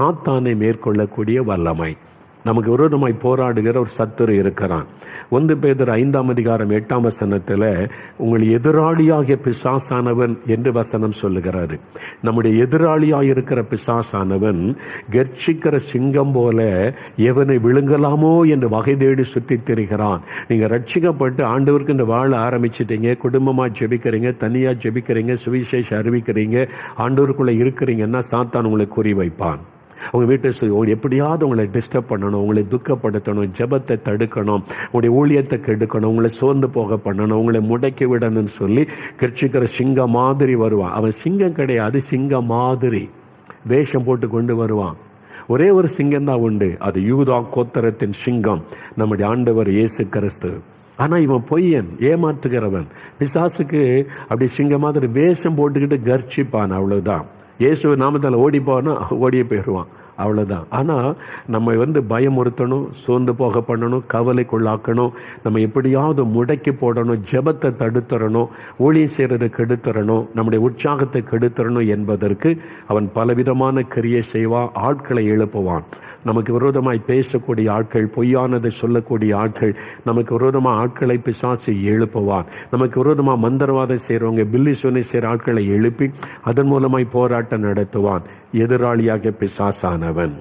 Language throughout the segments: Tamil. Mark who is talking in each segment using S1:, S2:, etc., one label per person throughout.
S1: சாத்தானை மேற்கொள்ளக்கூடிய வல்லமை. நமக்கு விரோதமாய் போராடுகிற ஒரு சத்துரு இருக்கிறான். ஒன்று பேதர் ஐந்தாம் அதிகாரம் எட்டாம் வசனத்தில் உங்கள் எதிராளியாகிய பிசாசானவன் என்று வசனம் சொல்லுகிறாரு. நம்முடைய எதிராளியாக இருக்கிற பிசாசானவன் கர்ச்சிக்கிற சிங்கம் போல எவனை விழுங்கலாமோ என்று வகை தேடி சுற்றி திரிகிறான். நீங்கள் ரட்சிக்கப்பட்டு ஆண்டவருக்கு இந்த வாழ ஆரம்பிச்சிட்டீங்க குடும்பமாக ஜெபிக்கிறீங்க தனியாக ஜெபிக்கிறீங்க சுவிசேஷம் அறிவிக்கிறீங்க ஆண்டவருக்குள்ளே இருக்கிறீங்கன்னா சாத்தான் உங்களை குறி வைப்பான் அவங்க வீட்டை சொல்லி எப்படியாவது உங்களை டிஸ்டர்ப் பண்ணணும் உங்களை துக்கப்படுத்தணும் ஜெபத்தை தடுக்கணும் உங்களுடைய ஊழியத்தை கெடுக்கணும் உங்களை சோர்ந்து போக பண்ணணும் உங்களை முடக்கி விடணும்னு சொல்லி கிருச்சிக்கிற சிங்கம் மாதிரி வருவான். அவன் சிங்கம் கிடையாது சிங்கம் மாதிரி. வேஷம் போட்டு கொண்டு வருவான். ஒரே ஒரு சிங்கம் தான் உண்டு. அது யூதா கோத்தரத்தின் சிங்கம். நம்முடைய ஆண்டவர் இயேசு கிறிஸ்து. ஆனால் இவன் பொய்யன் ஏமாற்றுகிறவன். பிசாசுக்கு அப்படி சிங்கம் மாதிரி வேஷம் போட்டுக்கிட்டு கர்ச்சிப்பான் அவ்வளோதான் இயேசு நாமத்தால் ஓடி போனால் ஓடியே போயிடுவான். அவ்வளோதான் ஆனால் நம்ம வந்து பயமுறுத்தணும் சோர்ந்து போக பண்ணணும் கவலைக்குள்ளாக்கணும் நம்ம எப்படியாவது முடக்கி போடணும் ஜெபத்தை தடுத்துறணும் ஊழியம் செய்கிறத கெடுத்துறணும் நம்முடைய உற்சாகத்தை கெடுத்துறணும் என்பதற்கு அவன் பலவிதமான கிரியை செய்வான் ஆட்களை எழுப்புவான். நமக்கு விரோதமாய் பேசக்கூடிய ஆட்கள் பொய்யானதை சொல்லக்கூடிய ஆட்கள் நமக்கு விரோதமாக ஆட்களை பிசாசு எழுப்புவான். நமக்கு விரோதமாக மந்திரவாதம் செய்கிறவங்க பில்லி சொன்னை செய்கிற ஆட்களை எழுப்பி அதன் மூலமாய் போராட்டம் நடத்துவான். எதிராளியாக பிசாசானவன்.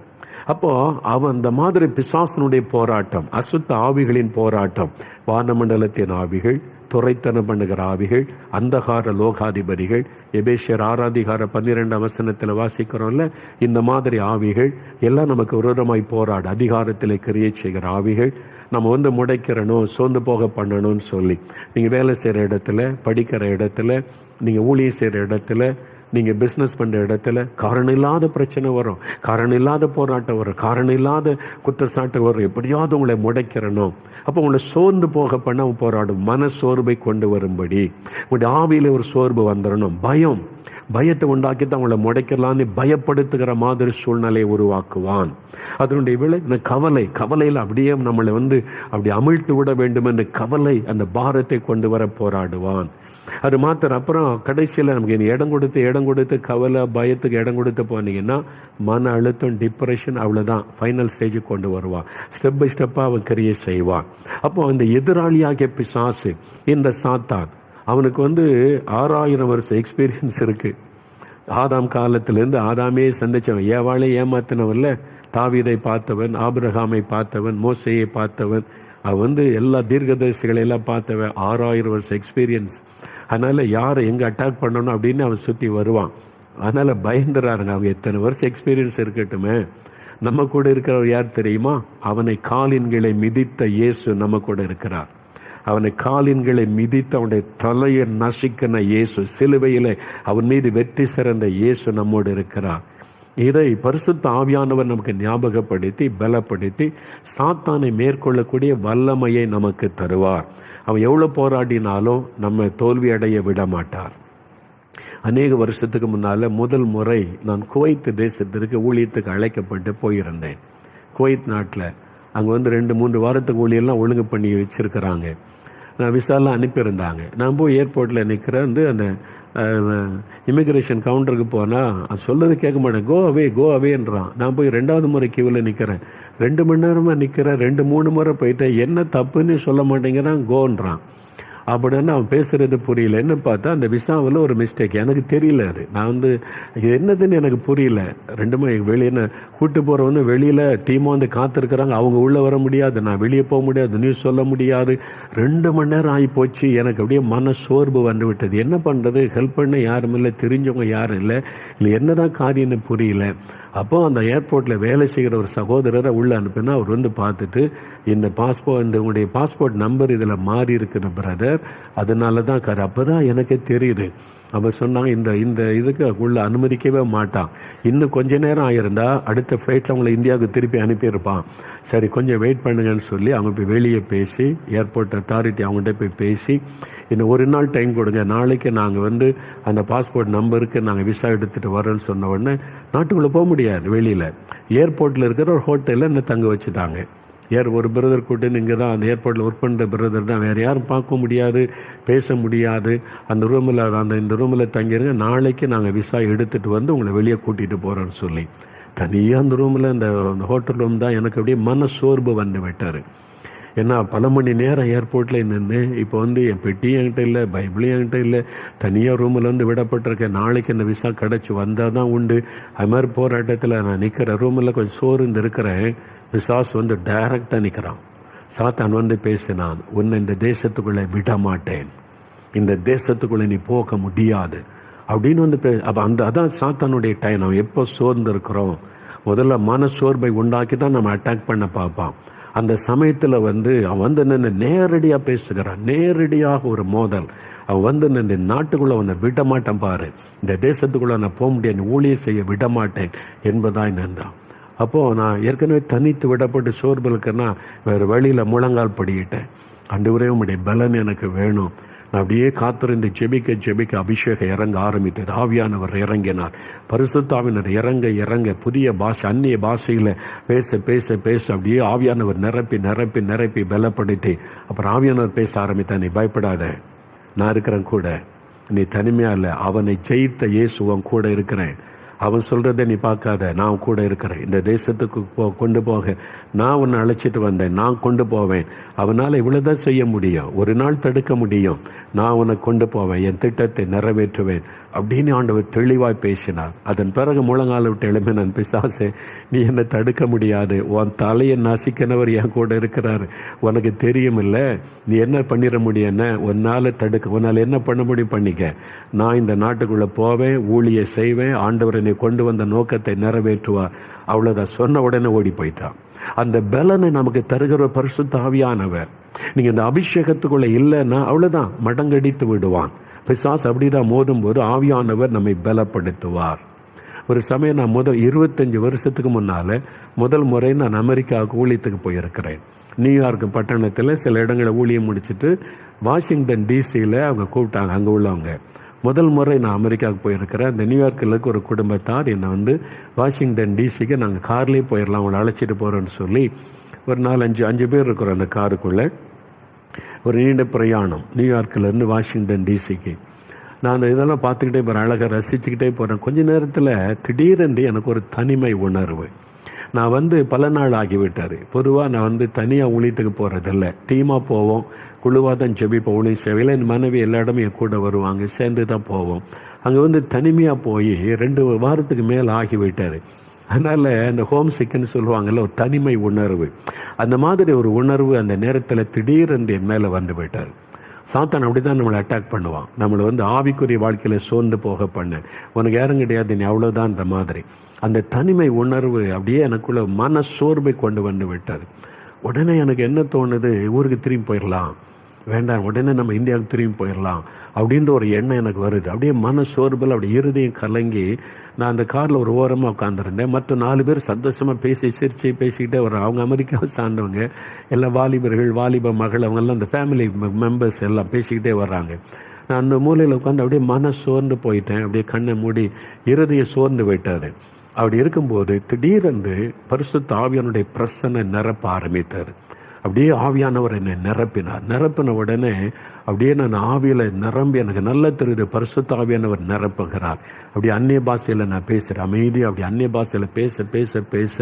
S1: அப்போ அவன் அந்த மாதிரி பிசாசனுடைய போராட்டம் அசுத்த ஆவிகளின் போராட்டம் வானமண்டலத்தின் ஆவிகள் துறைத்தனம் பண்ணுகிற ஆவிகள் அந்தகார லோகாதிபதிகள் எபேஷர் ஆராதிகார பன்னிரெண்டாம் வசனத்தில் வாசிக்கிறோம்ல இந்த மாதிரி ஆவிகள் எல்லாம் நமக்கு விரோதமாய் போராடு அதிகாரத்தில் கிரியை செய்கிற ஆவிகள் நம்ம வந்து முடைக்கிறணும் சோர்ந்து போக பண்ணணும்னு சொல்லி. நீங்கள் வேலை செய்கிற இடத்துல படிக்கிற இடத்துல நீங்கள் ஊழியம் செய்கிற இடத்துல நீங்கள் பிஸ்னஸ் பண்ணுற இடத்துல காரணம் இல்லாத பிரச்சனை வரும். காரணம் இல்லாத போராட்டம் வரும். காரணம் இல்லாத குற்றச்சாட்டு வரும். எப்படியாவது உங்களை முடைக்கிறணும். அப்போ உங்களை சோர்ந்து போக பண்ண அவன் போராடும் மன சோர்வை கொண்டு வரும்படி. உங்களுடைய ஆவியில் ஒரு சோர்வு வந்துடணும் பயம். பயத்தை உண்டாக்கி தான் அவங்கள முடைக்கலான்னு பயப்படுத்துகிற மாதிரி சூழ்நிலையை உருவாக்குவான். அதனுடைய விளை இந்த கவலை கவலையில் அப்படியே நம்மளை வந்து அப்படி அமிழ்த்து விட வேண்டும் என்ற கவலை அந்த பாரத்தை கொண்டு வர போராடுவான். அது மாத்திரம். அப்புறம் கடைசியில் நமக்கு இனி இடம் கொடுத்து இடம் கொடுத்து கவலை பயத்துக்கு இடம் கொடுத்து போனீங்கன்னா மன அழுத்தம் டிப்ரெஷன் அவ்வளோதான் ஃபைனல் ஸ்டேஜுக்கு கொண்டு வருவான். ஸ்டெப் பை ஸ்டெப்பாக அவன் கிரியேட் செய்வான். அப்போ அந்த எதிராளியாகிய பிசாசு இந்த சாத்தான் அவனுக்கு வந்து ஆறாயிரம் வருஷம் எக்ஸ்பீரியன்ஸ் இருக்குது ஆதாம் காலத்திலேருந்து ஆதாமே சந்தித்தவன் ஏவாளை ஏமாத்தினவன்ல தாவீதை பார்த்தவன் ஆபிரகாமை பார்த்தவன் மோசையை பார்த்தவன் அவள் வந்து எல்லா தீர்க்கதரிசிகளை எல்லாம் பார்த்தவன் ஆறாயிரம் வருஷம் எக்ஸ்பீரியன்ஸ் அதனால் யாரை எங்கே அட்டாக் பண்ணணும் அப்படின்னு அவன் சுற்றி வருவான். அதனால் பயந்துறாருங்க. அவங்க எத்தனை வருஷம் எக்ஸ்பீரியன்ஸ் இருக்கட்டுமே. நம்ம கூட இருக்கிறவர் யார் தெரியுமா? அவனை காலின்களை மிதித்த இயேசு நம்ம கூட இருக்கிறார். அவனை காலின்களை மிதித்து அவனுடைய தலையை நசுக்கின இயேசு சிலுவையில் அவன் மீது வெற்றி சிறந்த இயேசு நம்மோடு இருக்கிறார். இதை பரிசுத்த ஆவியானவர் நமக்கு ஞாபகப்படுத்தி பலப்படுத்தி சாத்தானை மேற்கொள்ளக்கூடிய வல்லமையை நமக்கு தருவார். அவன் எவ்வளோ போராடினாலும் நம்ம தோல்வி அடைய விட மாட்டார் அநேக வருஷத்துக்கு முன்னால் முதல் முறை நான் குவைத் தேசத்திற்கு ஊழியத்துக்கு அழைக்கப்பட்டு போயிருந்தேன். குவைத் நாட்டில் அங்கே வந்து ரெண்டு மூன்று வாரத்துக்கு ஊழியெல்லாம் ஒழுங்கு பண்ணி வச்சிருக்கிறாங்க. நான் விசாலாம் அனுப்பியிருந்தாங்க. நான் போய் ஏர்போர்ட்டில் நிற்கிற வந்து அந்த இமிக்ரேஷன் கவுண்டருக்கு போனால் அது சொல்கிறது கேட்க மாட்டேன். கோ அவே கோ அவேன்றான் நான் போய் ரெண்டாவது முறை கியூவில் நிற்கிறேன் ரெண்டு மணி நேரமாக நிற்கிறேன் ரெண்டு மூணு முறை போயிட்டேன். என்ன தப்புன்னு சொல்ல மாட்டேங்கிறான். கோன்றான் அப்படின்னு அவன் பேசுகிறது புரியல என்ன பார்த்தா அந்த விசாவில் ஒரு மிஸ்டேக் எனக்கு தெரியல அது. நான் வந்து இது என்னதுன்னு எனக்கு புரியல. ரெண்டுமே வெளியே கூட்டு போகிறவனு வெளியில் டீமாக வந்து காத்திருக்கிறாங்க. அவங்க உள்ளே வர முடியாது. நான் வெளியே போக முடியாது. நியூஸ் சொல்ல முடியாது. ரெண்டு மணி நேரம் ஆகி போச்சு. எனக்கு அப்படியே மன சோர்வு வந்து விட்டது. என்ன பண்ணுறது ஹெல்ப் பண்ண யாரும் இல்லை. தெரிஞ்சவங்க யாரும் இல்லை. இல்லை என்னதான் காரியம்னு புரியல. அப்போ அந்த ஏர்போர்ட்டில் வேலை செய்கிற ஒரு சகோதரரை உள்ளே அனுப்பினா அவர் வந்து பார்த்துட்டு இந்த பாஸ்போர்ட் இந்த உங்களுடைய பாஸ்போர்ட் நம்பர் இதில் மாறி இருக்கிற பிரதர் அதனால தான் கரு அப்போ தான் எனக்கே தெரியுது. அவன் சொன்னாங்க இந்த இந்த இதுக்கு உள்ள அனுமதிக்கவே மாட்டான். இன்னும் கொஞ்ச நேரம் ஆகியிருந்தால் அடுத்த ஃப்ளைட்டில் அவங்களை இந்தியாவுக்கு திருப்பி அனுப்பியிருப்பான். சரி கொஞ்சம் வெயிட் பண்ணுங்கன்னு சொல்லி அவங்க போய் வெளியே பேசி ஏர்போர்ட் அத்தாரிட்டி அவங்ககிட்ட போய் பேசி இன்னும் ஒரு நாள் டைம் கொடுங்க. நாளைக்கு நாங்கள் வந்து அந்த பாஸ்போர்ட் நம்பருக்கு நாங்கள் விசா எடுத்துகிட்டு வரோன்னு சொன்ன உடனே நாட்டுக்குள்ளே போக முடியாது வெளியில். ஏர்போர்ட்டில் இருக்கிற ஒரு ஹோட்டலில் என்ன தங்க வச்சுட்டாங்க. ஏர் ஒரு பிரதர் கூட்டுன்னு இங்கே தான் அந்த ஏர்போர்ட்டில் ஒர்க் பண்ணுற பிரதர் தான். வேறு யாரும் பார்க்க முடியாது பேச முடியாது. அந்த ரூமில் அந்த இந்த ரூமில் தங்கியிருங்க நாளைக்கு நாங்கள் விசா எடுத்துகிட்டு வந்து உங்களை வெளியே கூட்டிகிட்டு போகிறோன்னு சொல்லி. தனியாக அந்த ரூமில் இந்த ஹோட்டல் ரூம் தான் எனக்கு அப்படியே மன சோர்வு வந்து விட்டார். ஏன்னா பல மணி நேரம் ஏர்போர்ட்டில் நின்று இப்போ வந்து என் பெட்டி என்கிட்ட இல்லை பைபிளும் என்கிட்ட இல்லை தனியாக ரூமில் வந்து விடப்பட்டிருக்கேன். நாளைக்கு இந்த விசா கிடச்சி வந்தால் தான் உண்டு. அது மாதிரி போராட்டத்தில் நான் நிற்கிற ரூமில் கொஞ்சம் சோர்ந்து இருக்கிறேன். விசாஸ் வந்து டைரக்டாக நிற்கிறான் சாத்தான் வந்து பேசினான் உன்னை இந்த தேசத்துக்குள்ளே விட மாட்டேன் இந்த தேசத்துக்குள்ளே நீ போக முடியாது. அப்படின்னு வந்து பே அப்போ அந்த அதான் சாத்தானுடைய டைம் நம்ம எப்போ சோர்ந்து இருக்கிறோம் முதல்ல மன சோர்வை உண்டாக்கி தான் நம்ம அட்டாக் பண்ண பார்ப்பான். அந்த சமயத்தில் வந்து அவன் வந்து நின்று நேரடியாக பேசுகிறான். நேரடியாக ஒரு மோதல். அவன் வந்து நின்று நாட்டுக்குள்ளே அவனை விட மாட்டேன் பாரு. இந்த தேசத்துக்குள்ளே நான் போக முடியாது ஊழியை செய்ய விட மாட்டேன் என்பதாய் நின்றான். அப்போது நான் ஏற்கனவே தனித்து விடப்பட்டு சோர்வு இருக்கேன்னா வேறு வழியில் முழங்கால் படிக்கிட்டேன் அண்டு உடைய பலன் எனக்கு வேணும். நான் அப்படியே காத்திருந்து ஜெபிக்க ஜெபிக்க அபிஷேகம் இறங்க ஆரம்பித்தது. ஆவியானவர் இறங்கினார். பரிசுத்தாவினர் இறங்க இறங்க புதிய பாஷை அந்நிய பாஷையில் பேச பேச பேச அப்படியே ஆவியானவர் நிரப்பி நிரப்பி நிரப்பி பலப்படுத்தி. அப்புறம் ஆவியானவர் பேச ஆரம்பித்தா நீ பயப்படாத. நான் இருக்கிறேன் கூட. நீ தனிமையாக இல்லை. அவனை ஜெயித்த இயேசுவன் கூட இருக்கிறேன். அவன் சொல்றதை நீ பார்க்காத. நான் கூட இருக்கிறேன். இந்த தேசத்துக்கு போ கொண்டு போக. நான் உன்னை அழைச்சிட்டு வந்தேன். நான் கொண்டு போவேன். அவனால் இவ்வளோதான் செய்ய முடியும். ஒரு நாள் தடுக்க முடியும். நான் உன்னை கொண்டு போவேன். என் திட்டத்தை நிறைவேற்றுவேன். அப்படின்னு ஆண்டவர் தெளிவாய் பேசினார். அதன் பிறகு முழங்கால விட்டு எழுப்பினான் பிசாசே நீ என்னை தடுக்க முடியாது. உன் தலையை நசிக்கினவர் என் கூட இருக்கிறாரு. உனக்கு தெரியும் இல்லை நீ என்ன பண்ணிட முடியும்? என்ன? உன்னால் தடுக்க உன்னால் என்ன பண்ண முடியும்? பண்ணிக்க. நான் இந்த நாட்டுக்குள்ளே போவேன் ஊழியை செய்வேன். ஆண்டவரை என்னை கொண்டு வந்த நோக்கத்தை நிறைவேற்றுவார் அவ்வளோதான் சொன்ன உடனே ஓடி போயிட்டான். அந்த பலனை நமக்கு தருகிற பரிசு தாவியானவர் நீங்கள் இந்த அபிஷேகத்துக்குள்ளே இல்லைன்னா அவ்வளோதான் மடங்கடித்து விடுவான். பிசாஸ் அப்படிதான் மோதும் போது ஆவியானவர் நம்மை பலப்படுத்துவார். ஒரு சமயம் நான் முதல் இருபத்தஞ்சி வருஷத்துக்கு முன்னால் முதல் முறை நான் அமெரிக்காவுக்கு ஊழியத்துக்கு போயிருக்கிறேன். நியூயார்க் பட்டணத்தில் சில இடங்களை ஊழியம் முடிச்சுட்டு வாஷிங்டன் டிசியில் அவங்க கூப்பிட்டாங்க. அங்கே உள்ளவங்க. முதல் முறை நான் அமெரிக்காவுக்கு போயிருக்கிறேன். அந்த நியூயார்க்கில் இருக்க ஒரு குடும்பத்தார் என்னை வந்து வாஷிங்டன் டிசிக்கு நாங்கள் கார்லேயே போயிடலாம் அவங்களை அழைச்சிட்டு போகிறோன்னு சொல்லி ஒரு நாலஞ்சு அஞ்சு பேர் இருக்கிறோம் அந்த காருக்குள்ளே. ஒரு நீண்ட பிரயாணம் நியூயார்க்கிலேருந்து வாஷிங்டன் டிசிக்கு நான் அந்த இதெல்லாம் பார்த்துக்கிட்டே போகிறேன் அழகாக ரசிச்சுக்கிட்டே போகிறேன் கொஞ்ச நேரத்தில் திடீரென்று எனக்கு ஒரு தனிமை உணர்வு. நான் வந்து பல நாள் ஆகிவிட்டார் பொதுவாக நான் வந்து தனியாக ஊழியத்துக்கு போகிறதில்ல டீமாக போவோம். குழுவாக தான் ஜெபிப்போம். ஊழிய சேவையில் என் மனைவி எல்லா இடமும் என் கூட வருவாங்க. சேர்ந்து தான் போவோம். அங்கே வந்து தனிமையாக போய் ரெண்டு வாரத்துக்கு மேலே ஆகிவிட்டார் அதனால் அந்த ஹோம் சிக்குன்னு சொல்லுவாங்கள்ல ஒரு தனிமை உணர்வு. அந்த மாதிரி ஒரு உணர்வு அந்த நேரத்தில் திடீரென்று என் மேலே வந்து விட்டார் சாத்தான் அப்படி தான் நம்மளை அட்டாக் பண்ணுவான். நம்மளை வந்து ஆவிக்குரிய வாழ்க்கையில் சோர்ந்து போக பண்ண. உனக்கு யாரும் கிடையாது நீ அவ்வளோதான்ற மாதிரி. அந்த தனிமை உணர்வு அப்படியே எனக்குள்ள மன சோர்வை கொண்டு வந்து விட்டார் உடனே எனக்கு என்ன தோணுது? ஊருக்கு திரும்பி போயிடலாம் வேண்டாம் உடனே நம்ம இந்தியாவுக்கு திரும்பி போயிடலாம் அப்படின்ற ஒரு எண்ணம் எனக்கு வருது. அப்படியே மன சோர்பில் அப்படி இருதயம் கலங்கி நான் அந்த காரில் ஒரு ஓரமாக உட்காந்துருந்தேன் மற்ற நாலு பேர் சந்தோஷமாக பேசி சிரித்து பேசிக்கிட்டே வர்றாங்க. அவங்க அமெரிக்காவை சார்ந்தவங்க எல்லாம் வாலிபர்கள் வாலிப மகள் அவங்கெல்லாம் அந்த ஃபேமிலி மெம்பர்ஸ் எல்லாம் பேசிக்கிட்டே வர்றாங்க. நான் அந்த மூலையில் உட்காந்து அப்படியே மன சோர்ந்து போயிட்டேன். அப்படியே கண்ணை மூடி இருதய சோர்ந்து போயிட்டார். அப்படி இருக்கும்போது திடீரென்று பரிசு தாவியனுடைய பிரசனை நிரப்ப ஆரம்பித்தார். அப்படியே ஆவியானவர் என்னை நிரப்பினார். நிரப்பின உடனே அப்படியே நான் ஆவியில் நிரம்பி எனக்கு நல்ல தெரியுது. பரிசுத்த ஆவியானவர் நிரப்புகிறார். அப்படி அந்நிய பாஷையில் நான் பேசுகிறேன் அமைதியாக அப்படி அந்நிய பாஷையில் பேச பேச பேச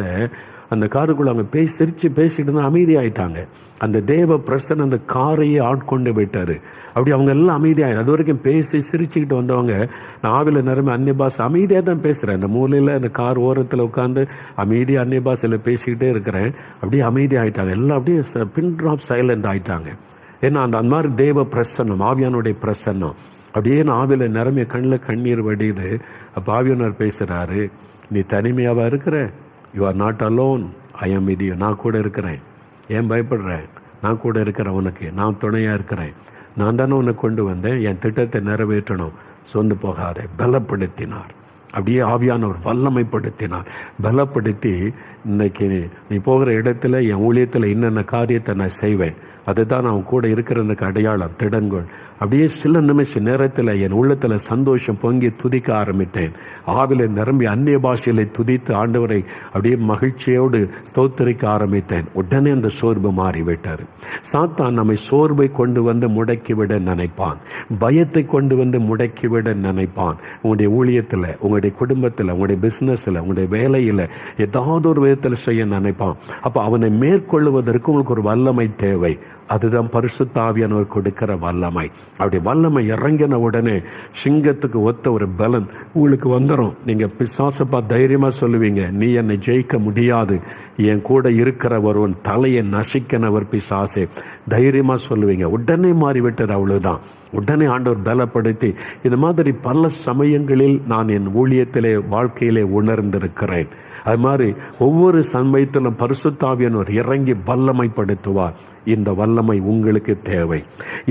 S1: அந்த காருக்குள்ளே அவங்க பேசி சிரித்து பேசிட்டு தான் அமைதியாயிட்டாங்க. அந்த தேவ பிரசன் அந்த காரையே ஆட்கொண்டு விட்டார். அப்படி அவங்க எல்லாம் அமைதியாக அது வரைக்கும் பேசி சிரிச்சுக்கிட்டு வந்தவங்க நான் ஆவியில் நிரம்பி அந்நிய பாஷை அமைதியாக தான் பேசுகிறேன் அந்த மூலையில் அந்த கார் ஓரத்தில் உட்காந்து அமைதியாக அந்நிய பாஷையில் பேசிக்கிட்டே இருக்கிறேன். அப்படியே அமைதியாகிட்டாங்க எல்லாம் அப்படியே பின் ட்ராப் சைலண்ட் ஆகிட்டாங்க ஏன்னா அந்த அந்த மாதிரி தேவ பிரசன்னம் ஆவியானுடைய பிரசன்னம். அப்படியே நான் ஆவியில் நிரம்பிய கண்ணில் கண்ணீர் வடியுது. அப்போ ஆவியானவர் பேசுகிறாரு நீ தனிமையாவா இருக்கிற? You are not alone I am இது நான் கூட இருக்கிறேன். ஏன் பயப்படுறேன் நான் கூட இருக்கிறேன் உனக்கு. நான் துணையாக இருக்கிறேன். நான் தானே உன்னை கொண்டு வந்தேன். என் திட்டத்தை நிறைவேற்றணும். சொந்து போகாதே. பலப்படுத்தினார். அப்படியே ஆவியானவர் வல்லமைப்படுத்தினார். பலப்படுத்தி இன்னைக்கு நீ போகிற இடத்துல என் ஊழியத்தில் என்னென்ன காரியத்தை நான் செய்வேன்? அதுதான் அவன் கூட இருக்கிறதுக்கு அடையாளம் திடன்கொள் அப்படியே சில நிமிஷ நேரத்தில் என் உள்ளத்தில் சந்தோஷம் பொங்கி துதிக்க ஆரம்பித்தேன். ஆவில நிரம்பி அந்நிய பாஷையில துதித்து ஆண்டவரை அப்படியே மகிழ்ச்சியோடு ஸ்தோத்தரிக்க ஆரம்பித்தேன். உடனே அந்த சோர்வு மாறிவிட்டார் சாத்தான் நம்மை சோர்வை கொண்டு வந்து முடக்கிவிட நினைப்பான். பயத்தை கொண்டு வந்து முடக்கிவிட நினைப்பான். உங்களுடைய ஊழியத்தில் உங்களுடைய குடும்பத்தில் உங்களுடைய பிஸ்னஸில் உங்களுடைய வேலையில் ஏதாவது ஒரு விதத்தில் செய்ய நினைப்பான். அப்போ அவனை மேற்கொள்வதற்கு உங்களுக்கு ஒரு வல்லமை தேவை. அதுதான் பரிசுத்தாவியானவர் கொடுக்கிற வல்லமை. அப்படி வல்லமை இறங்கின உடனே சிங்கத்துக்கு ஒத்த ஒரு பலன் உங்களுக்கு வந்துடும் நீங்கள் பிசாசப்பா தைரியமாக சொல்லுவீங்க நீ என்னை ஜெயிக்க முடியாது. என் கூட இருக்கிற ஒருவன் தலையை நசிக்கனவர் பிசாசே. தைரியமாக சொல்லுவீங்க. உடனே மாறிவிட்டது அவ்வளோதான் உடனே ஆண்டவர் பலப்படுத்தி இது மாதிரி பல சமயங்களில் நான் என் ஊழியத்திலே வாழ்க்கையிலே உணர்ந்திருக்கிறேன். அது மாதிரி ஒவ்வொரு சமயத்திலும் பரிசுத்தாவியனவர் இறங்கி வல்லமைப்படுத்துவார். இந்த வல்லமை உங்களுக்கு தேவை.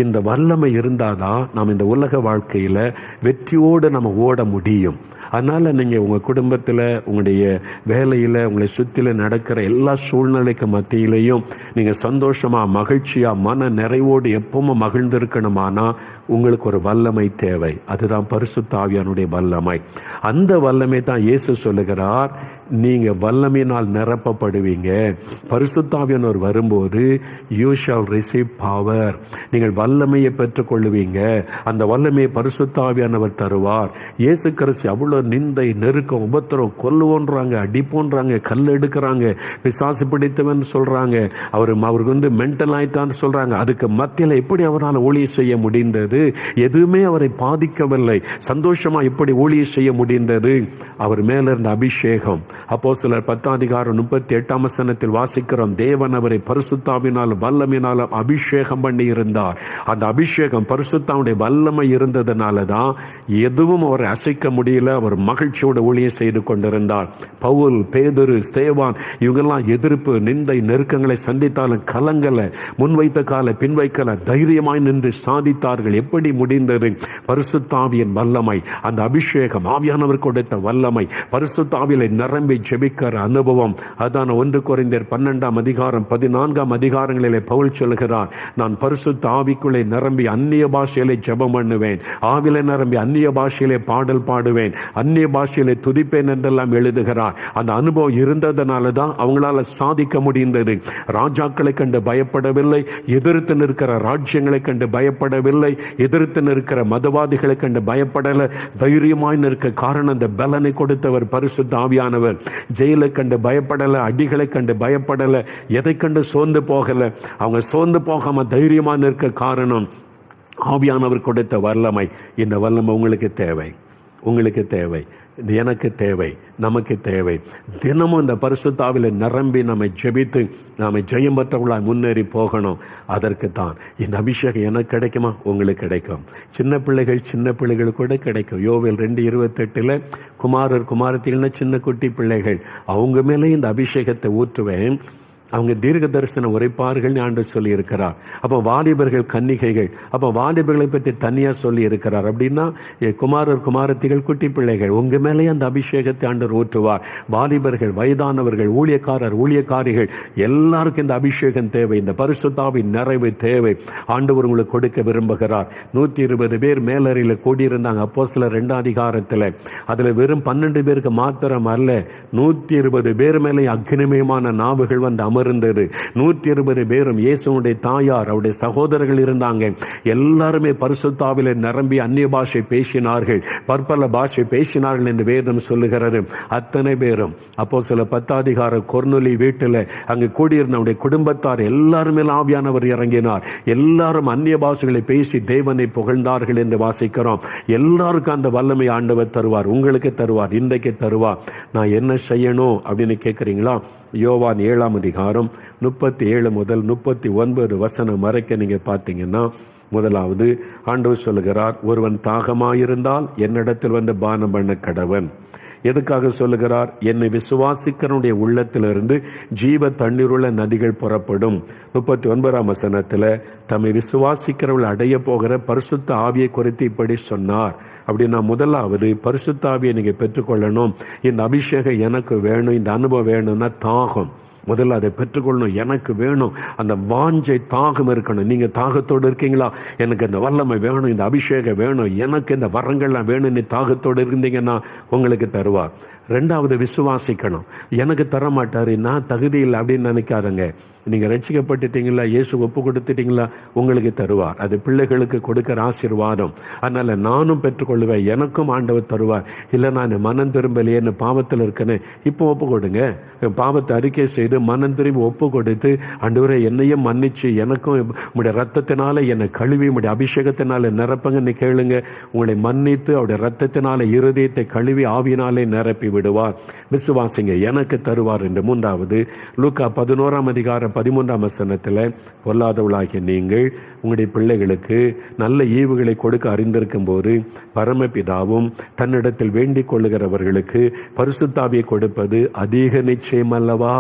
S1: இந்த வல்லமை இருந்தால் தான் நாம் இந்த உலக வாழ்க்கையில் வெற்றியோடு நம்ம ஓட முடியும். அதனால் நீங்கள் உங்கள் குடும்பத்தில் உங்களுடைய வேலையில் உங்களை சுற்றில நடக்கிற எல்லா சூழ்நிலைக்கு மத்தியிலையும் நீங்கள் சந்தோஷமாக மகிழ்ச்சியாக மன நிறைவோடு எப்பவும் மகிழ்ந்திருக்கணுமானா உங்களுக்கு ஒரு வல்லமை தேவை. அதுதான் பரிசுத்தாவியானுடைய வல்லமை. அந்த வல்லமை தான் இயேசு சொல்லுகிறார் நீங்க வல்லமையினால் நிரப்பப்படுவீங்க. பரிசுத்தாவியானவர் வரும்போது யூ ஷால் ரிசீவ் பவர் நீங்கள் வல்லமையை பெற்றுக்கொள்ளுவீங்க. அந்த வல்லமையை பரிசுத்தாவியானவர் தருவார். இயேசு கிறிஸ்து அவ்வளோ நிந்தை நெருக்கம் உபத்திரம் கொல்லுவோன்றாங்க அடிப்போன்றாங்க கல் எடுக்கிறாங்க பிசாசு பிடித்தவன் சொல்றாங்க. அவர் அவருக்கு வந்து மென்டல் ஆயிட்டான்னு சொல்றாங்க. அதுக்கு மத்தியில் எப்படி அவரால் ஊழிய செய்ய முடிந்தது? எதுவுமே அவரை பாதிக்கவில்லை. சந்தோஷமா எப்படி ஊழிய செய்ய முடிந்தது. அவர் மேல இருந்த அபிஷேகம். அப்போ சிலர் பத்தாம் அதிகாரம் முப்பத்தி எட்டாம் வசனத்தில் வாசிக்கிறோம் தேவன் அவரை பரிசுத்தாவினால் வல்லமினாலும் அபிஷேகம் பண்ணி இருந்தார் அந்த அபிஷேகம் பரிசுத்தாவுடைய வல்லமை இருந்ததுனால தான் எதுவும் அவரை அசைக்க முடியல. அவர் மகிழ்ச்சியோட ஊழியம் செய்து கொண்டிருந்தார். பவுல் பேதுரு ஸ்தேவான் இவங்கெல்லாம் எதிர்ப்பு நிந்தை நெருக்கங்களை சந்தித்தாலும் கலங்களை முன்வைத்த கால பின்வைக்கல தைரியமாய் நின்று சாதித்தார்கள். எப்படி முடிந்தது? பரிசுத்தாவியின் வல்லமை அந்த அபிஷேகம் ஆவியானவர் கொடுத்த வல்லமை பரிசுத்தாவிலை நிரம்பி ஜெபிக்கிற அனுபவம். அதான் ஒன்று குறைந்தர் பன்னெண்டாம் அதிகாரம் பதினான்காம் அதிகாரங்களிலே பவுல் சொல்கிறார் நான் பரிசுத்த ஆவிக்குள்ளே நிரம்பி அந்நிய பாஷையிலே ஜெபம் பண்ணுவேன். ஆவில நிரம்பி அந்நிய பாஷையிலே பாடல் பாடுவேன். அந்நிய பாஷையிலே துதிப்பேன் என்றெல்லாம் எழுதுகிறார். அந்த அனுபவம் இருந்ததுனால தான் அவங்களால சாதிக்க முடிந்தது. ராஜாக்களை கண்டு பயப்படவில்லை எதிர்த்து நிற்கிற ராஜ்யங்களை கண்டு பயப்படவில்லை எதிர்த்து நிற்கிற மதவாதிகளை கண்டு பயப்படலை தைரியமாய் நிற்க காரணம் அந்த பலனை கொடுத்தவர் பரிசு தாவியானவர் ஜெயிலை கண்டு பயப்படலை அடிகளை கண்டு பயப்படலை எதை கண்டு சோர்ந்து போகலை. அவங்க சோர்ந்து போகாமல் தைரியமாக நிற்க காரணம் ஆவியானவர் கொடுத்த வல்லமை. இந்த வல்லமை உங்களுக்கு தேவை. உங்களுக்கு தேவை இது எனக்கு தேவை நமக்கு தேவை. தினமும் இந்த பரிசுத்தாவில் நிரம்பி நம்மை ஜெபித்து நாம ஜெயம் பெற்றவர்களாக முன்னேறி போகணும். அதற்கு தான் இந்த அபிஷேகம் எனக்கு கிடைக்குமா? உங்களுக்கு கிடைக்கும். சின்ன பிள்ளைகள் சின்ன பிள்ளைகள் கூட கிடைக்கும். யோவில் ரெண்டு இருபத்தெட்டில் குமாரர் குமாரத்திகள்னா சின்ன குட்டி பிள்ளைகள் அவங்க மேலே இந்த அபிஷேகத்தை ஊற்றுவேன். அவங்க தீர்க்க தரிசனம் உரைப்பார்கள் ஆண்டு சொல்லியிருக்கிறார். அப்போ வாலிபர்கள் கன்னிகைகள் அப்போ வாலிபர்களை பற்றி தனியாக சொல்லியிருக்கிறார். அப்படின்னா எ, குமாரர் குமாரத்திகள் குட்டி பிள்ளைகள் உங்கள் மேலே அந்த அபிஷேகத்தை ஆண்டவர் ஊற்றுவார். வாலிபர்கள் வயதானவர்கள் ஊழியக்காரர் ஊழியக்காரிகள் எல்லாருக்கும் இந்த அபிஷேகம் தேவை இந்த பரிசுத்தாவின் நிறைவு தேவை. ஆண்டவர் உங்களுக்கு கொடுக்க விரும்புகிறார். நூற்றி இருபது பேர் மேலறையில் கூடியிருந்தாங்க அப்போ சில ரெண்டாம் அதிகாரத்தில். அதில் வெறும் பன்னெண்டு பேருக்கு மாத்திரம் அல்ல நூற்றி இருபது பேர் மேலே அக்னிமயமான நாவுகள் வந்து அமர்ந்தது. நூற்றி இருபது பேரும் இயேசுடைய தாயார் அவருடைய சகோதரர்கள் இருந்தாங்க. எல்லாருமே பரிசுத்தாவில் நிரம்பி அந்நிய பாஷை பேசினார்கள். பற்பல பாஷை பேசினார்கள் என்று வேதம் சொல்லுகிறது. அத்தனை பேரும். அப்போ சில பத்தாதிகார கொர்நொலி வீட்டில் அங்கு கூடியிருந்தவருடைய குடும்பத்தார் எல்லாருமே ஆவியானவர் இறங்கினார். எல்லாரும் அந்நிய பாஷைகளை பேசி தேவனை புகழ்ந்தார்கள் என்று வாசிக்கிறோம். எல்லாருக்கும் அந்த வல்லமை ஆண்டவர் தருவார். உங்களுக்கு தருவார். இன்றைக்கு தருவார். நான் என்ன செய்யணும் அப்படின்னு கேட்குறீங்களா யோவான் ஏழாம் அதிகாரம் முப்பத்தி ஏழு முதல் முப்பத்தி ஒன்பது வசனம் வரைக்கும் நீங்கள் பார்த்தீங்கன்னா முதலாவது ஆண்டவர் சொல்லுகிறார் ஒருவன் தாகமாயிருந்தால் என்னிடத்தில் வந்து பானம் பண்ண கடவன். எதுக்காக சொல்லுகிறார்? என்னை விசுவாசிக்கிறனுடைய உள்ளத்திலிருந்து ஜீவ தண்ணீருள்ள நதிகள் புறப்படும். முப்பத்தி ஒன்பதாம் வசனத்தில் தம்மை விசுவாசிக்கிறவள் அடைய போகிற பரிசுத்த ஆவியை குறித்து இப்படி சொன்னார். அப்படின்னா முதலாவது பரிசுத்த ஆவியை நீங்கள் பெற்றுக்கொள்ளணும். இந்த அபிஷேகம் எனக்கு வேணும் இந்த அனுபவம் வேணும்னா தாகம். முதல்ல அதை பெற்றுக்கொள்ளணும். எனக்கு வேணும். அந்த வாஞ்சை தாகம் இருக்கணும். நீங்க தாகத்தோடு இருக்கீங்களா? எனக்கு இந்த வல்லமை வேணும். இந்த அபிஷேகம் வேணும். எனக்கு இந்த வரங்கள்லாம் வேணும். நீ தாகத்தோடு இருந்தீங்கன்னா உங்களுக்கு தருவார். ரெண்டாவது விசுவாசிக்கணும். எனக்கு தர மாட்டார் நான் தகுதி இல்லை அப்படின்னு நினைக்காதங்க. நீங்கள் ரட்சிக்கப்பட்டுட்டீங்களா? இயேசு ஒப்பு கொடுத்துட்டீங்களா? உங்களுக்கு தருவார். அது பிள்ளைகளுக்கு கொடுக்கிற ஆசீர்வாதம். அதனால் நானும் பெற்றுக்கொள்வேன். எனக்கும் ஆண்டவர் தருவார். இல்லை நான் மனம் திரும்பலையேன்னு பாவத்தில் இருக்கேன்னு இப்போ ஒப்பு கொடுங்க. பாவத்தை அறிக்கை செய்து மனம் திரும்பி ஒப்பு கொடுத்து ஆண்டவரை என்னையும் மன்னிச்சு எனக்கும் உங்களுடைய ரத்தத்தினால என்னை கழுவி உங்களுடைய அபிஷேகத்தினால நிரப்புங்கன்னு கேளுங்க. உங்களை மன்னித்து அவருடைய ரத்தத்தினால இருதயத்தை கழுவி ஆவியினாலே நிரப்பி விடுவார். விசுவாசிங்க எனக்கு தருவார் என்று மூன்றாவது லூக்கா பதினோராம் அதிகாரம் பதிமூன்றாம் வசனத்தில் பொல்லாதவளாகிய நீங்கள் உங்களுடைய பிள்ளைகளுக்கு நல்ல ஈவுகளை கொடுக்க அறிந்திருக்கும் போது பரமபிதாவும் தன்னிடத்தில் வேண்டிக் கொள்ளுகிறவர்களுக்கு பரிசுத்தாவியை கொடுப்பது அதிக நிச்சயம் அல்லவா?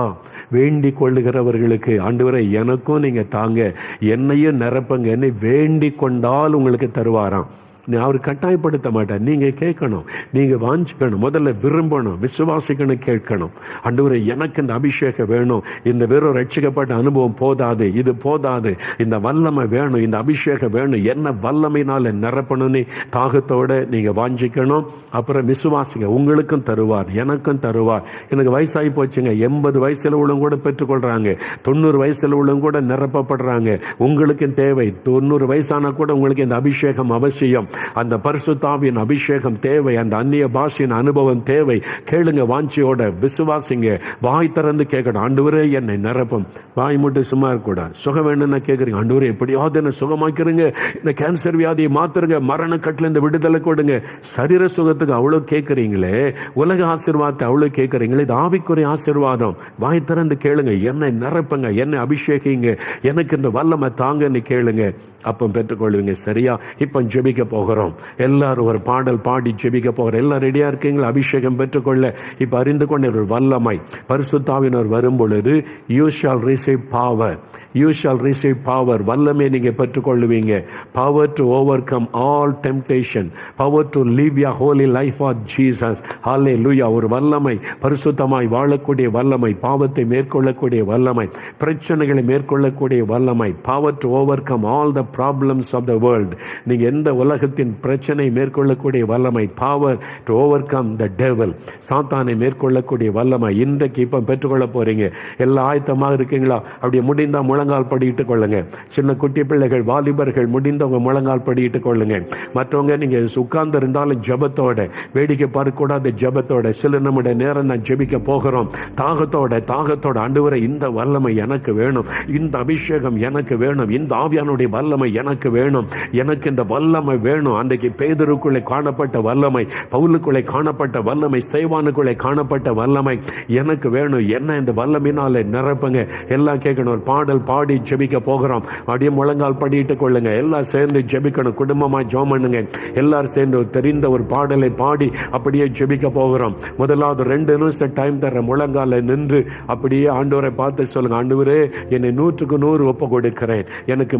S1: வேண்டிக் கொள்ளுகிறவர்களுக்கு ஆண்டு எனக்கும் நீங்கள் தாங்க என்னையும் நிரப்புங்கன்னு வேண்டிக் கொண்டால் உங்களுக்கு தருவாராம். அவர் கட்டாயப்படுத்த மாட்டார் நீங்கள் கேட்கணும். நீங்கள் வாஞ்சிக்கணும். முதல்ல விரும்பணும். விசுவாசிக்கணும் கேட்கணும். அண்டவரை எனக்கு இந்த அபிஷேகம் வேணும். இந்த வெறும் ரட்சிக்கப்பட்ட அனுபவம் போதாது. இது போதாது. இந்த வல்லமை வேணும். இந்த அபிஷேகம் வேணும். என்ன வல்லமைனால நிரப்பணும்னு தாகத்தோடு நீங்கள் வாஞ்சிக்கணும். அப்புறம் விசுவாசிங்க. உங்களுக்கும் தருவார். எனக்கும் தருவார். எனக்கு வயசாகி போச்சுங்க. எண்பது வயசில் உள்ளவங்க கூட பெற்றுக்கொள்கிறாங்க தொண்ணூறு வயசில் உள்ளவங்க கூட நிரப்பப்படுறாங்க. உங்களுக்கும் தேவை. தொண்ணூறு வயசான கூட உங்களுக்கு இந்த அபிஷேகம் அவசியம். அந்த பரிசுத்தாவின் அபிஷேகம் தேவை அந்த அந்நிய பாஷையின் அனுபவம் தேவை. கேளுங்க வாஞ்சியோட விசுவாசிங்க வாய் திறந்து கேட்கணும் ஆண்டவரே என்னை நிரப்பும். வாய் மட்டும் சும்மா இருக்கக்கூடாது சுகம் வேணும்னா கேட்குறீங்க ஆண்டவரே எப்படியாவது என்ன சுகமாக்கிறீங்க இந்த கேன்சர் வியாதியை மாத்துருங்க. மரண இந்த விடுதலை கொடுங்க. சரீர சுகத்துக்கு அவ்வளோ கேட்குறீங்களே உலக ஆசீர்வாதத்தை அவ்வளோ கேட்குறீங்களே இது ஆவிக்குரிய ஆசீர்வாதம். வாய் திறந்து கேளுங்க. என்னை நிரப்புங்க. என்னை அபிஷேகிங்க. எனக்கு இந்த வல்லமை தாங்கன்னு கேளுங்க. அப்போ பெற்றுக்கொள்வீங்க. சரியா? இப்போ ஜெபிக்க போகிறோம். எல்லாரும் ஒரு பாடல் பாடி ஜெபிக்க போகிறோம். எல்லாம் ரெடியாக இருக்கீங்களா? அபிஷேகம் பெற்றுக்கொள்ள. இப்போ அறிந்து கொண்ட ஒரு வல்லமை. பரிசுத்தாவினர் வரும் பொழுது you shall receive power you shall receive power வல்லமை நீங்கள் பெற்றுக்கொள்வீங்க. Power to overcome all temptation power to live a holy life of Jesus hallelujah ஒரு வல்லமை. பரிசுத்தமாய் வாழக்கூடிய வல்லமை. பாவத்தை மேற்கொள்ளக்கூடிய வல்லமை. பிரச்சனைகளை மேற்கொள்ளக்கூடிய வல்லமை. Power to overcome all the problems of the world நீங்கள் எந்த உலகத்தின் பிரச்சனை மேற்கொள்ளக்கூடிய வல்லமை power to overcome the devil சாத்தானை மேற்கொள்ளக்கூடிய வல்லமை. இன்றைக்கு இப்போ பெற்றுக்கொள்ள போகிறீங்க எல்லா ஆயத்தமாக இருக்கீங்களா? அப்படியே முடிந்தால் முழங்கால் படிக்கிட்டு கொள்ளுங்க. சின்ன குட்டி பிள்ளைகள் வாலிபர்கள் முடிந்தவங்க முழங்கால் படிக்கிட்டு கொள்ளுங்க. மற்றவங்க நீங்கள் உட்கார்ந்து இருந்தாலும் ஜபத்தோட வேடிக்கை பார்க்கக்கூடாது ஜபத்தோட சில நம்முடைய நேரம் தான் ஜெபிக்க போகிறோம். தாகத்தோட தாகத்தோட ஆண்டவரை இந்த வல்லமை எனக்கு வேணும். இந்த அபிஷேகம் எனக்கு வேணும். இந்த ஆவியானுடைய வல்லமை எனக்கு வேணும். எனக்கு இந்த வல்லமை வேணும். அன்றைக்கு பேதருக்குள்ளே காணப்பட்ட வல்லமை பவுலுக்குள்ளே காணப்பட்ட வல்லமை ஸ்தைவானுக்குள்ளே காணப்பட்ட வல்லமை எனக்கு வேணும். என்ன இந்த வல்லமினால நிரப்புங்க. எல்லாம் கேட்கணும். ஒரு பாடல் பாடி ஜெபிக்க போகிறோம். அப்படியே முழங்கால் படிட்டு கொள்ளுங்க. எல்லாம் சேர்ந்து ஜெபிக்கணும். குடும்பமாக ஜோம் பண்ணுங்க. எல்லாரும் சேர்ந்து தெரிந்த ஒரு பாடலை பாடி அப்படியே ஜெபிக்க போகிறோம். முதலாவது ரெண்டு நிமிஷம் டைம் தர முழங்கால நின்று அப்படியே ஆண்டவரை பார்த்து சொல்லுங்க. ஆண்டவரே என்னை நூற்றுக்கு நூறு ஒப்பு கொடுக்கிறேன். எனக்கு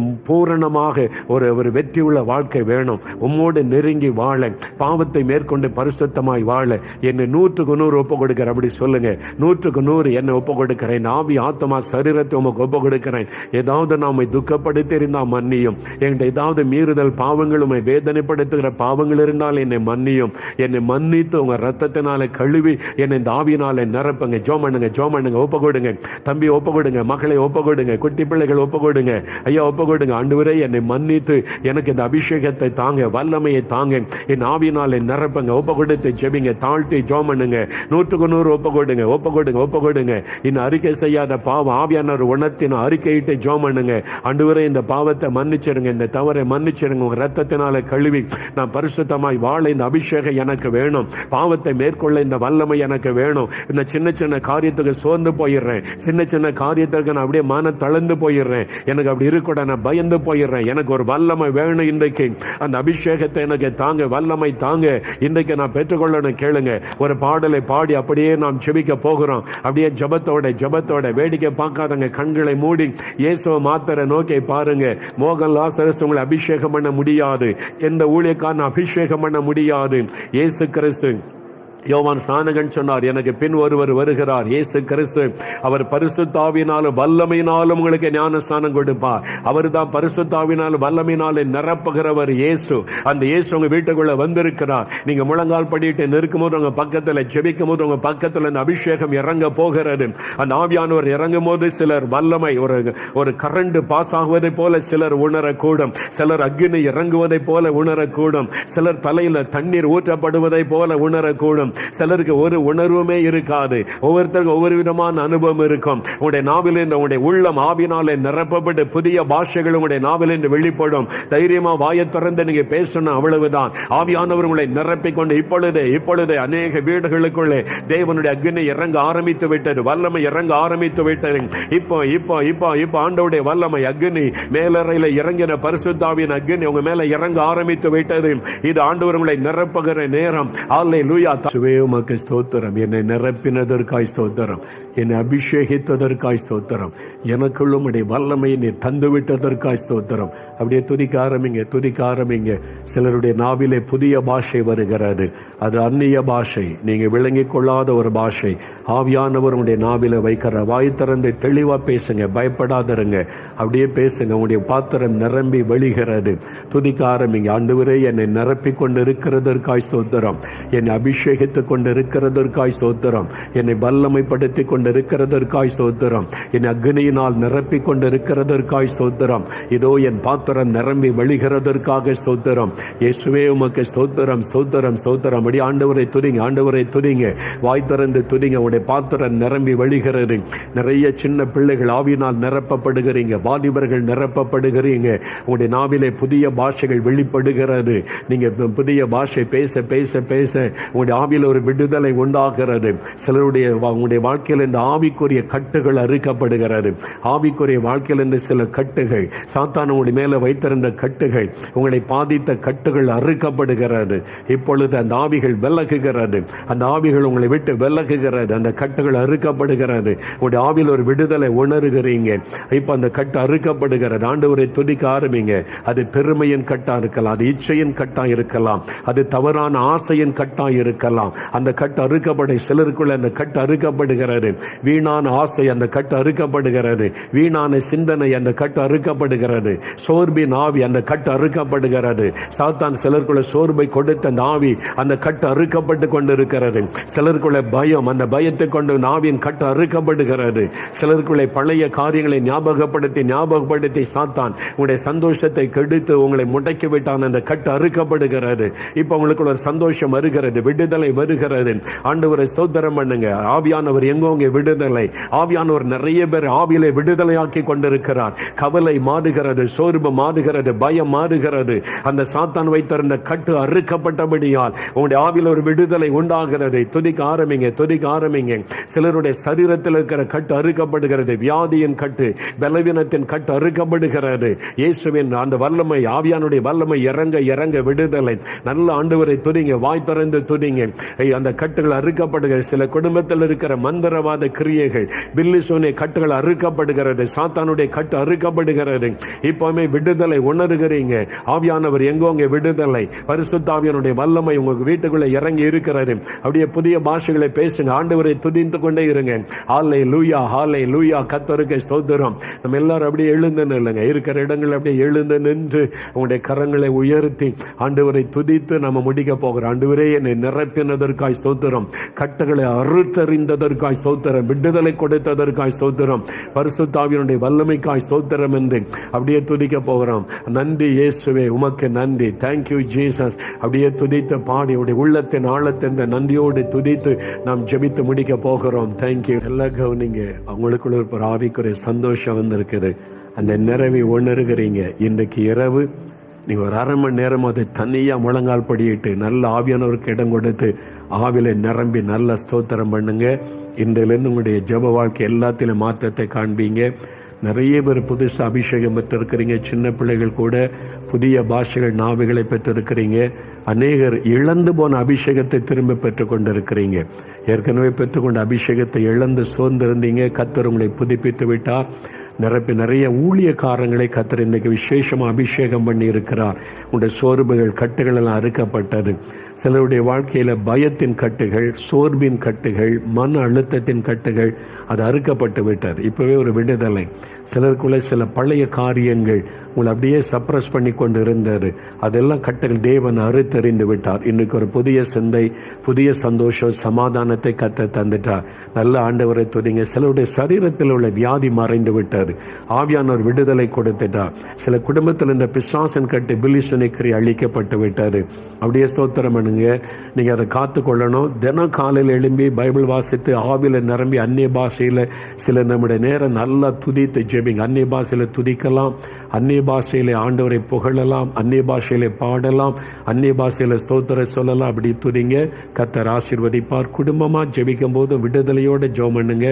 S1: பூரணமாக ஒரு ஒரு வெற்றி உள்ள வாழ்க்கை வேணும். உம்மோடு நெருங்கி வாழ பாவத்தை மேற்கொண்டு பரிசுத்தமாய் வாழ. என்னை நூற்றுக்கு நூறு ஒப்பு கொடுக்கிறேன் அப்படி சொல்லுங்க. நூற்றுக்கு நூறு என்னை ஒப்பு கொடுக்கிறேன். ஆவி ஆத்மா சரீரத்தை உமக்கு ஒப்பு கொடுக்கிறேன். ஏதாவது நாமை துக்கப்படுத்தி இருந்தால் மன்னியும். என்கிட்ட ஏதாவது மீறுதல் பாவங்கள் உண்மை வேதனைப்படுத்துகிற பாவங்கள் இருந்தால் என்னை மன்னியும். என்னை மன்னித்து உங்க ரத்தத்தினால கழுவி என்னை இந்த ஆவியினால நிரப்புங்க. ஜோம் பண்ணுங்க ஜோம் பண்ணுங்க. ஒப்பு கொடுங்க. தம்பி ஒப்பு கொடுங்க. மகளை ஒப்பு கொடுங்க. குட்டி பிள்ளைகள் ஒப்பு கொடுங்க. ஐயா ஒப்பு கொடுங்க. ஆண்டவரே என்னை மன்னித்து எனக்கு இந்த அபிஷேகத்தை தாங்க வல்லமையை தாங்க. என் ஆவியினால நிரப்புங்க ஒப்ப கொடுத்து ஜெபிங்க தாழ்த்தி ஜோம் பண்ணுங்க நூற்றுக்கு நூறு ஒப்ப கொடுங்க ஒப்ப கொடுங்க ஒப்ப கொடுங்க இன்னும் அறிக்கை செய்யாத பாவம் ஆவியானவர் உணர்த்தின அறிக்கையிட்டு ஜோம் பண்ணுங்க இந்த பாவத்தை மன்னிச்சிருங்க இந்த தவறை மன்னிச்சிருங்க உங்கள் ரத்தத்தினால கழுவி. நான் பரிசுத்தமாய் வாழ இந்த அபிஷேகம் எனக்கு வேணும். பாவத்தை மேற்கொள்ள இந்த வல்லமை எனக்கு வேணும். இந்த சின்ன சின்ன காரியத்துக்கு சோர்ந்து போயிடுறேன். சின்ன சின்ன காரியத்துக்கு நான் அப்படியே மன தளர்ந்து போயிடுறேன். எனக்கு அப்படி இருக்கக்கூட நான் பயந்து போயிடுறேன். எனக்கு ஒரு வல்லமை வேணும் இன்றைக்கு. அந்த அபிஷேகத்தை எனக்கு தாங்க வல்லமை தாங்க. இன்றைக்கு நான் பெற்றுக்கொள்ளணும் கேளுங்க. ஒரு பாடலை பாடி அப்படியே நாம் செபிக்க போகிறோம். அப்படியே ஜபத்தோட ஜபத்தோட வேடிக்கை பார்க்காதங்க கண்களை மூடி இயேசுவை மாத்திர நோக்கி பாருங்க. மோகன் லாசரஸ் உங்களை அபிஷேகம் பண்ண முடியாது. எந்த ஊழியக்காரன் அபிஷேகம் பண்ண முடியாது. இயேசு கிறிஸ்து. யோவான் ஸ்நானகன் சொன்னார் எனக்கு பின் ஒருவர் வருகிறார் இயேசு கிறிஸ்து. அவர் பரிசுத்தாவினாலும் வல்லமையினாலும் உங்களுக்கு ஞான ஸ்நானம் கொடுப்பார். அவர் தான் பரிசுத்தாவினாலும் வல்லமையினாலும் நிரப்புகிறவர் இயேசு. அந்த இயேசு உங்க வீட்டுக்குள்ள வந்திருக்கிறார். நீங்க முழங்கால் படிட்டு நிற்கும் போது உங்க பக்கத்துல ஜெபிக்கும் போது உங்க பக்கத்துல அந்த அபிஷேகம் இறங்க போகிறது. அந்த ஆவியானவர் இறங்கும் போது சிலர் வல்லமை ஒரு ஒரு கரண்ட் பாஸ் ஆகுவதை போல சிலர் உணரக்கூடும். சிலர் அக்னி இறங்குவதை போல உணரக்கூடும். சிலர் தலையில தண்ணீர் ஊற்றப்படுவதை போல உணரக்கூடும். சிலருக்கு ஒரு உணர்வுமே இருக்காது. ஒவ்வொருத்தருக்கும் ஒவ்வொரு விதமான அனுபவம் இருக்கும். உங்களுடைய நாவிலிருந்து உங்களுடைய உள்ளம் ஆவினாலே நிரப்பப்பட்டு புதிய பாஷைகள் உங்களுடைய நாவிலிருந்து வெளிப்படும். தைரியமா வாயை திறந்து நீங்க பேசணும் அவ்வளவுதான். ஆவியானவர் உங்களை நிரப்பிக் கொண்டு இப்பொழுது இப்பொழுது அநேக வீடுகளுக்குள்ளே தேவனுடைய அக்னி இறங்க ஆரம்பித்து விட்டது. வல்லமை இறங்க ஆரம்பித்து விட்டது. இப்போ இப்போ இப்போ இப்போ ஆண்டவுடைய வல்லமை அக்னி மேலறையில இறங்கின பரிசுத்தாவின் அக்னி உங்க மேல இறங்க ஆரம்பித்து விட்டது. இது ஆண்டவர் உங்களை நிரப்புகிற நேரம். ஆலை லூயா இயேசுவே உமக்கு ஸ்தோத்திரம் என்னை நிரப்பினதற்காய் ஸ்தோத்திரம் என்னை அபிஷேகித்ததற்காய் ஸ்தோத்திரம். எனக்குள்ளும் உடைய வல்லமை நீ தந்து விட்டதற்காய் ஸ்தோத்திரம். அப்படியே துதிக்க ஆரம்பிங்க துதிக்க ஆரம்பிங்க. சிலருடைய நாவிலே புதிய பாஷை வருகிறது. அது அந்நிய பாஷை. நீங்கள் விளங்கி கொள்ளாத ஒரு பாஷை. ஆவியானவர் உடைய நாவில வைக்கிற வாய் திறந்து தெளிவாக பேசுங்க பயப்படாதருங்க. அப்படியே பேசுங்க உங்களுடைய பாத்திரம் நிரம்பி வெளிகிறது. துதிக்க ஆரம்பிங்க ஆண்டவரே என்னை நிரப்பி கொண்டு இருக்கிறதற்காய் ஸ்தோத்திரம். என்னை அபிஷேகித்துக் கொண்டு இருக்கிறதற்காய் ஸ்தோத்திரம். என்னை வல்லமைப்படுத்தி கொண்டு கொண்டிருக்கிறதற்காய் ஸ்தோத்திரம். என் அக்னியினால் நிரப்பி கொண்டிருக்கிறதற்காய் ஸ்தோத்திரம். இதோ என் பாத்திரம் நிரம்பி வழிகிறதற்காக ஸ்தோத்திரம். இயேசுவே உமக்கு ஸ்தோத்திரம் ஸ்தோத்திரம் ஸ்தோத்திரம். அப்படி ஆண்டவரை துதிங்க ஆண்டவரை துதிங்க. வாய் திறந்து துதிங்க. உடைய பாத்திரம் நிரம்பி வழிகிறது நிறைய சின்ன பிள்ளைகள் ஆவினால் நிரப்பப்படுகிறீங்க. வாலிபர்கள் நிரப்பப்படுகிறீங்க. உங்களுடைய நாவிலே புதிய பாஷைகள் வெளிப்படுகிறது. நீங்க புதிய பாஷை பேச பேச பேச உங்களுடைய ஆவியில் ஒரு விடுதலை உண்டாகிறது. சிலருடைய உங்களுடைய வாழ்க்கையில் இந்த ஆவிக்குரிய கட்டுகள் அறுக்கப்படுகிறது. ஆவிக்குரிய வாழ்க்கையில் இருந்து சில கட்டுகள் சாத்தான் மேலே வைத்திருந்த கட்டுகள் உங்களை பாதித்த கட்டுகள் அறுக்கப்படுகிறது. இப்பொழுது அந்த ஆவிகள் விலகுகிறது. அந்த ஆவிகள் உங்களை விட்டு விலகுகிறது. அந்த கட்டுகள் அறுக்கப்படுகிறது. உங்களுடைய ஆவியில் ஒரு விடுதலை உணர்கிறீங்க. இப்போ அந்த கட்டு அறுக்கப்படுகிறது. ஆண்டவரை துதிக்க ஆரம்பிங்க. அது பெருமையின் கட்டாக இருக்கலாம். அது இச்சையின் கட்டாக இருக்கலாம். அது தவறான ஆசையின் கட்டாக இருக்கலாம். அந்த கட்டு அறுக்கப்பட சிலருக்குள்ள அந்த கட்டு அறுக்கப்படுகிறது. வீணான ஆசை அந்த கட்டு அறுக்கப்படுகிறது. வீணான சிந்தனை அந்த கட்டு அறுக்கப்படுகிறது. சோர்பின் ஆவி அந்த கட்டு அறுக்கப்படுகிறது. சாத்தான் சிலருக்குள்ள சோர்வை கொடுத்த அந்த ஆவி அந்த கட்டு அறுக்கப்பட்டு கொண்டிருக்கிறது. சிலருக்குள்ள பயம் அந்த பயத்தை கொண்டு ஆவியின் கட்டு அறுக்கப்படுகிறது. சிலருக்குள்ளே பழைய காரியங்களை ஞாபகப்படுத்தி ஞாபகப்படுத்தி சாத்தான் உங்களுடைய சந்தோஷத்தை கெடுத்து உங்களை முடக்கி விட்டான் அந்த கட்டு அறுக்கப்படுகிறது. இப்போ உங்களுக்குள்ள ஒரு சந்தோஷம் வருகிறது விடுதலை வருகிறது. ஆண்டவரை ஸ்தோத்திரம் பண்ணுங்க. ஆவியானவர் எங்கோங்க விடுதலை. ஆவியானவர் நிறைய பேர் ஆவியிலே விடுதலையாக்கி கொண்டிருக்கிறார். கவலை மாறுகிறது சோர்வு மாறுகிறது பயம் மாறுகிறது. அந்த சாத்தான் வைத்திருந்த கட்டு அறுக்கப்பட்டபடியால் உங்களுடைய ஆவியில் ஒரு விடுதலை உண்டாகிறது. துதிக்க ஆரம்பிங்க துதிக்க ஆரம்பிங்க. சிலருடைய சரீரத்தில் இருக்கிற கட்டு அறுக்கப்படுகிறது. வியாதியின் கட்டு பலவீனத்தின் கட்டு அறுக்கப்படுகிறது. இயேசுவின் அந்த வல்லமை ஆவியானுடைய வல்லமை இறங்க இறங்க விடுதலை. நல்ல ஆண்டவரை துதிங்க வாய் திறந்து துதிங்க. அந்த கட்டுகள் அறுக்கப்படுகிறது சில குடும்பத்தில் இருக்கிற மந்திரவாத கிரியைகள். பில்லிசோனிய கட்டுகள் அறுக்கப்படுகிறது. சாத்தானுடைய கட்டு அறுக்கப்படுகிறது. இப்பவுமே விடுதலை உணர்கிறீங்க. ஆவியானவர் எங்கோங்க விடுதலை. பரிசுத்தாவியனுடைய வல்லமை உங்களுக்கு வீட்டுக்குள்ள இறங்கி இருக்கிறது. அப்படியே புதிய பாஷைகளை பேசுங்க. ஆண்டவரை துதித்து கொண்டே இருங்க. ஆலை லூயா ஹாலை லூயா கத்தருக்கு ஸ்தோத்திரம். நம்ம எல்லாரும் அப்படியே எழுந்து நில்லுங்க. இருக்கிற இடங்கள் அப்படியே எழுந்து நின்று உங்களுடைய கரங்களை உயர்த்தி ஆண்டவரை துதித்து நம்ம முடிக்க போகிறோம் ஆண்டவரே என்னை நிரப்பினதற்காய் ஸ்தோத்திரம். கட்டுகளை அறுத்தறிந்ததற்காய் ஸ்தோத்திரம். விடுதலை கொடுத்ததற்காய் ஸ்தோத்திரம். பரிசுத்தாவியனுடைய வல்லமைக்காய் ஸ்தோத்திரம் என்று அப்படியே துதிக்க போகிறோம் நன்றி இயேசுவே உமக்கு நன்றி. தேங்க்யூ ஜீசஸ் அப்படியே துதித்து பாடி உடைய உள்ளத்தின் ஆழத்தின் நன்றியோடு துதித்து நாம் ஜெபித்து முடிக்க போகிறோம். தேங்க்யூ எல்லாம் கவனிங்க. அவங்களுக்குள்ள ஒரு ஆவிக்குரிய சந்தோஷம் வந்திருக்குது. அந்த நிறைவை உணர்கிறீங்க. இன்றைக்கு இரவு நீ ஒரு அரை மணி நேரம் அதை தனியாக முழங்கால் படியிட்டு நல்ல ஆவியானவருக்கு இடம் கொடுத்து ஆவிலை நிரம்பி நல்ல ஸ்தோத்திரம் பண்ணுங்கள் இன்றிலிருந்து உங்களுடைய ஜெப வாழ்க்கை எல்லாத்திலும் மாற்றத்தை காண்பீங்க. நிறைய பேர் புதுசு அபிஷேகம் பெற்றிருக்கிறீங்க. சின்ன பிள்ளைகள் கூட புதிய பாஷைகள் நாவிகளை பெற்றிருக்கிறீங்க. அநேகர் இழந்து போன அபிஷேகத்தை திரும்ப பெற்றுக்கொண்டிருக்கிறீங்க ஏற்கனவே பெற்றுக்கொண்ட அபிஷேகத்தை இழந்து சோர்ந்திருந்தீங்க. கத்தர் உங்களை புதுப்பித்து விட்டார். நிரப்பி நிறைய ஊழியக்காரங்களை கத்தர் இன்னைக்கு விசேஷமாக அபிஷேகம் பண்ணி இருக்கிறார் உங்களுடைய சோர்வுகள் கட்டுகளெல்லாம் அறுக்கப்பட்டது. சிலருடைய வாழ்க்கையில பயத்தின் கட்டுகள் சோர்வின் கட்டுகள் மன அழுத்தத்தின் கட்டுகள் அது அறுக்கப்பட்டு விட்டது. இப்போவே ஒரு விடுதலை. சிலருக்குள்ள சில பழைய காரியங்கள் உங்களை அப்படியே சப்ரஸ் பண்ணி கொண்டு இருந்தார் அதெல்லாம் கட்டுகள் தேவன் அறுத்தறிந்து விட்டார். இன்னைக்கு ஒரு புதிய சிந்தை புதிய சந்தோஷம் சமாதானத்தை கத்த தந்துட்டார். நல்ல ஆண்டவரை துதிங்க. சிலருடைய சரீரத்தில் உள்ள வியாதி மறைந்து விட்டார் ஆவியானவர் விடுதலை கொடுத்துட்டார். சில குடும்பத்தில் இந்த பிசாசன் கட்டு பிலிசுனிக்கிரி அழிக்கப்பட்டு விட்டார் அப்படியே ஸ்தோத்திரம் பண்ணுங்க. நீங்கள் அதை காத்து கொள்ளணும் தினம் காலையில் எழும்பி பைபிள் வாசித்து ஆவியில் நிரம்பி அந்நிய பாஷையில் சில நம்முடைய நேரம் நல்லா துதித்து ஜெபிங்க. அந்நிய பாஷையில் துதிக்கலாம். அந்நிய பாஷையில் ஆண்டவரை புகழலாம். அந்நிய பாஷையில் பாடலாம். அந்நிய பாஷையில் ஸ்தோத்திர சொல்லலாம். அப்படி துதிங்க. கத்தர் ஆசிர்வதிப்பார். குடும்பமாக ஜெபிக்கும் போது விடுதலையோட ஜோம் பண்ணுங்க.